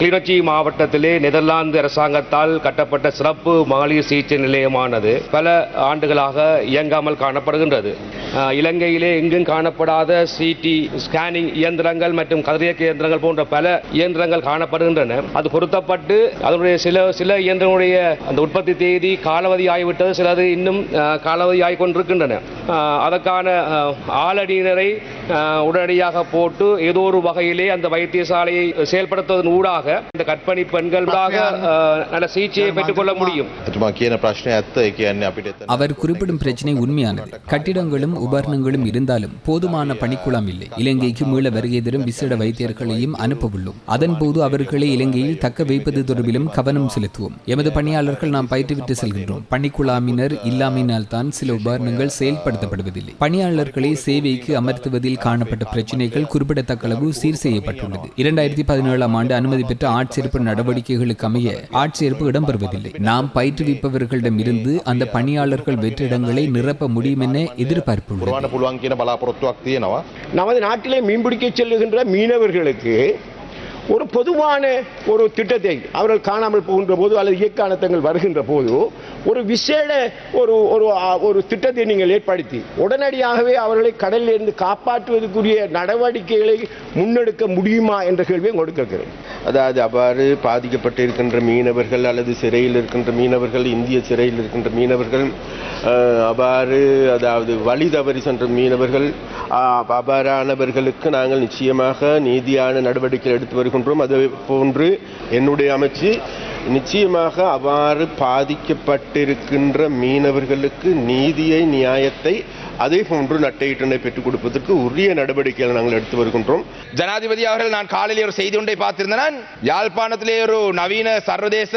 கிளிநொச்சி மாவட்டத்திலே நெதர்லாந்து அரசாங்கத்தால் கட்டப்பட்ட சிறப்பு மகளிர் சிகிச்சை நிலையமானது பல ஆண்டுகளாக இயங்காமல் காணப்படுகின்றது. இலங்கையிலே எங்கும் காணப்படாத சிடி ஸ்கேனிங் இயந்திரங்கள் மற்றும் கதிரியக்க இயந்திரங்கள் போன்ற பல இயந்திரங்கள் காணப்படுகின்றன. அது பொருத்தப்பட்டு அதனுடைய சில சில இயந்திரங்களுடைய அந்த உற்பத்தி தேதி காலாவதி ஆகிவிட்டது சிலது இன்னும் காலாவதி ஆகி கொண்டிருக்கின்றன அதற்கான ஆளடியினரை உடனடியாக போட்டு ஏதோ ஒரு வகையிலே அந்த வைத்தியசாலையை செயல்படுத்துவதன் ஊடாக இந்த கற்பணி பெண்களாக நல்ல சிகிச்சையை பெற்றுக்கொள்ள முடியும். அவர் குறிப்பிடும் பிரச்சனை உண்மையானது. கட்டிடங்களும் உபகரணங்களும் இருந்தாலும் போதுமான பணிக்குளம் இல்லை. இலங்கைக்கு மீள வருகை தரும் விசேட வைத்தியர்களையும் அனுப்பவுள்ளோம். அதன் போது அவர்களை இலங்கையில் தக்க வைப்பது தொடர்பிலும் கவனம் செலுத்துவோம். எமது பணியாளர்கள் நாம் பயிற்றுவிட்டு செல்கின்றோம். பணிக்குழாமினர் இல்லாமையினால் தான் சில உபகரணங்கள் செயல்படுத்தப்படுவதில்லை. பணியாளர்களை சேவைக்கு அமர்த்துவதில் பகுதியில் காணப்பட்ட பிரச்சினைகள் குறிப்பிடத்தக்க அளவு சீர் செய்யப்பட்டுள்ளது. இரண்டாயிரத்தி பதினேழாம் ஆண்டு அனுமதி பெற்ற ஆட்சேர்ப்பு நடவடிக்கைகளுக்கு அமைய ஆட்சேர்ப்பு இடம்பெறுவதில்லை. நாம் பயிற்றுவிப்பவர்களிடம் இருந்து அந்த பணியாளர்கள் வெற்றிடங்களை நிரப்ப முடியும் என எதிர்பார்ப்புள்ளது நமது நாட்டிலே மீன்பிடிக்க செல்லுகின்ற மீனவர்களுக்கு ஒரு பொதுவான ஒரு திட்டத்தை அவர்கள் காணாமல் போகின்ற போது அல்லது இயக்கானத்தங்கள் வருகின்ற போது ஒரு விசேட ஒரு ஒரு ஒரு திட்டத்தை நீங்கள் ஏற்படுத்தி உடனடியாகவே அவர்களை கடலில் இருந்து காப்பாற்றுவதற்குரிய நடவடிக்கைகளை முன்னெடுக்க முடியுமா என்ற கேள்வியை கொடுக்கிறேன் அதாவது அவ்வாறு பாதிக்கப்பட்டிருக்கின்ற மீனவர்கள் அல்லது சிறையில் இருக்கின்ற மீனவர்கள் இந்திய சிறையில் இருக்கின்ற மீனவர்கள் அவ்வாறு அதாவது வழி தவறி சென்ற மீனவர்கள் அஹ், அவ்வாறானவர்களுக்கு நாங்கள் நிச்சயமாக நீதியான நடவடிக்கை எடுத்து வருகின்றோம். அது போன்று என்னுடைய அமைச்சு நிச்சயமாக அவ்வாறு பாதிக்கப்பட்டிருக்கின்ற மீனவர்களுக்கு நீதியை நியாயத்தை அதே போன்று நட்டையிட்டனை பெற்றுக் கொடுப்பதற்கு உரிய நடவடிக்கைகளை நாங்கள் எடுத்து வருகின்றோம். ஜனாதிபதி அவர்கள் நான் காலையிலே ஒரு செய்தி ஒன்றை பார்த்திருந்தேன். யாழ்ப்பாணத்திலே ஒரு நவீன சர்வதேச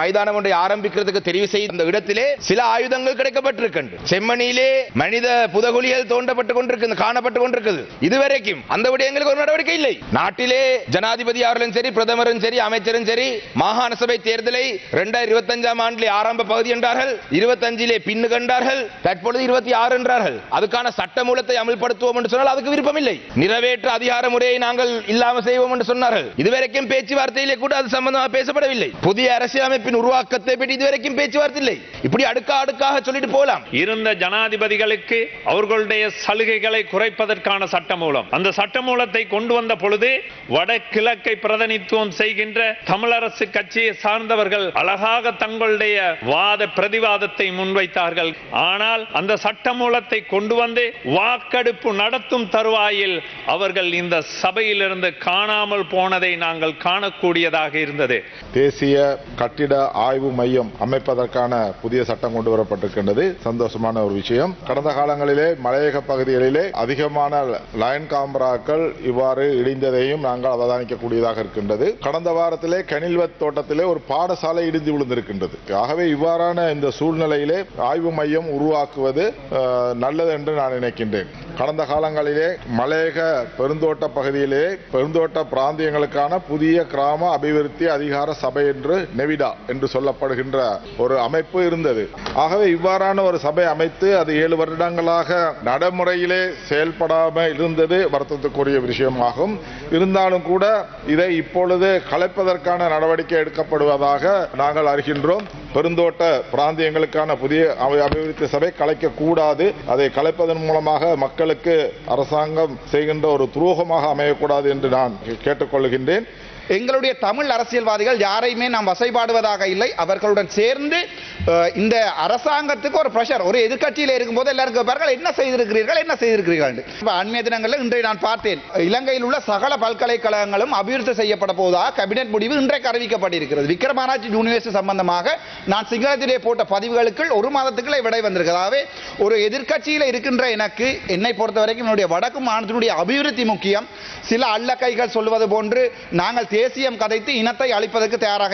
மைதானம் ஒன்றை ஆரம்பிக்கிறதுக்கு தெரிவு செய்த அந்த இடத்திலே சில ஆயுதங்கள் கிடைக்கப்பட்டிருக்கின்ற செம்மணியிலே மனித புதகுலிகள் தோண்டப்பட்டு கொண்டிருக்கு காணப்பட்டு கொண்டிருக்குது இதுவரைக்கும் அந்த விடயங்களுக்கு ஒரு நடவடிக்கை இல்லை. நாட்டிலே ஜனாதிபதி அவர்களும் சரி பிரதமரும் சரி அமைச்சரும் சரி மாகாண சபை தேர்தலை இரண்டாயிரத்தி இருபத்தஞ்சாம் ஆண்டிலே ஆரம்ப பகுதி என்றார்கள் இருபத்தஞ்சிலே பின்னு கண்டார்கள் தற்பொழுது இருபத்தி ஆறு என்றார்கள். அதுக்கான சட்ட மூலத்தை அமல்படுத்துவோம் என்று சொன்னால் அதுக்கு விருப்பம் இல்லை நிறைவேற்ற அதிகார முறையை நாங்கள் இல்லாம செய்வோம் என்று சொன்னார்கள். இதுவரைக்கும் பேச்சுவார்த்தையிலே கூட அது சம்பந்தமாக பேசப்படவில்லை. புதிய அரசியலமைப்பின் உருவாக்கத்தை பற்றி இதுவரைக்கும் பேச்சுவார்த்தை இல்லை இப்படி அடுக்கா அடுக்காக சொல்லிட்டு போகலாம். இருந்த ஜனாதிபதிகளுக்கு அவர்களுடைய சலுகைகளை குறைப்பதற்கான சட்ட மூலம் அந்த சட்ட மூலத்தை கொண்டு வந்த பொழுது வடகிழக்கை பிரதிநிதித்துவம் செய்கின்ற தமிழரசு கட்சியை சார்ந்தவர்கள் அழகாக தங்களுடைய வாத பிரதிவாதத்தை முன்வைத்தார்கள். ஆனால் அந்த சட்டமூலத்தை கொண்டு வந்து வாக்கெடுப்பு நடத்தும் தருவாயில் அவர்கள் இந்த சபையிலிருந்து காணாமல் போனதை நாங்கள் காணக்கூடியதாக இருந்தது. தேசிய கட்டிட ஆய்வு மையம் அமைப்பதற்கான புதிய சட்டம் கொண்டு வரப்பட்டிருக்கின்றது. சந்தோஷமான ஒரு விஷயம். கடந்த காலங்களிலே மலையக பகுதிகளிலே அதிகமான லயன் காமராக்கள் இவ்வாறு இடிந்ததையும் நாங்கள் அவதானிக்கக்கூடியதாக இருக்கின்றது. கடந்த வாரத்திலே கனில்வத் தோட்டத்திலே ஒரு பாடசாலை இடிந்து விழுந்திருக்கின்றது. ஆகவே இவ்வாறான இந்த சூழ்நிலையிலே ஆய்வு மையம் உருவாக்குவது நல்லது என்று நான் நினைக்கின்றேன். கடந்த காலங்களிலே மலையக பெருந்தோட்ட பகுதியிலே பெருந்தோட்ட பிராந்தியங்களுக்கான புதிய கிராம அபிவிருத்தி அதிகார சபை என்று நெவிடா என்று சொல்லப்படுகின்ற ஒரு அமைப்பு இருந்தது. ஆகவே இவ்வாறான ஒரு சபை அமைத்து அது ஏழு வருடங்களாக நடைமுறையிலே செயல்படாமல் இருந்தது வருத்தத்துக்குரிய விஷயமாகும். இருந்தாலும் கூட இதை இப்பொழுது கலைப்பதற்கான நடவடிக்கை எடுக்கப்படுவதாக நாங்கள் அறிகின்றோம். பெருந்தோட்ட பிராந்தியங்களுக்கான புதிய அபிவிருத்தி சபை கலைக்க கூடாது. அதை கலைப்பதன் மூலமாக மக்களுக்கு அரசாங்கம் செய்கின்ற ஒரு துரோகமாக அமையக்கூடாது என்று நான் கேட்டுக்கொள்கின்றேன். எங்களுடைய தமிழ் அரசியல்வாதிகள் யாரையுமே நாம் வசைபாடுவதாக இல்லை. அவர்களுடன் சேர்ந்து இந்த அரசாங்கத்துக்கு ஒரு ப்ரெஷர் ஒரு எதிர்க்கட்சியில் இருக்கும்போது எல்லாரும் கேட்பார்கள் என்ன செய்திருக்கிறீர்கள்? என்ன செய்திருக்கிறீர்கள்? இப்போ அண்மைய தினங்களில் இன்றைய நான் பார்த்தேன். இலங்கையில் உள்ள சகல பல்கலைக்கழகங்களும் அபிவிருத்தி செய்யப்பட போவதாக கேபினெட் முடிவு இன்றைக்கு அறிவிக்கப்பட்டிருக்கிறது. விக்ரமாராய்ச்சி யூனிவர்சிட்டி சம்பந்தமாக நான் சிங்களத்திலே போட்ட பதிவுகளுக்குள் ஒரு மாதத்துக்குள்ளே விடை வந்திருக்கிறதாவே ஒரு எதிர்க்கட்சியில் இருக்கின்ற எனக்கு என்னை பொறுத்த வரைக்கும் என்னுடைய வடக்கு மாநிலத்தினுடைய அபிவிருத்தி முக்கியம். சில அள்ளக்கைகள் சொல்வது போன்று நாங்கள் தேசியம் கதைத்து இனத்தை அழிப்பதற்கு தயாராக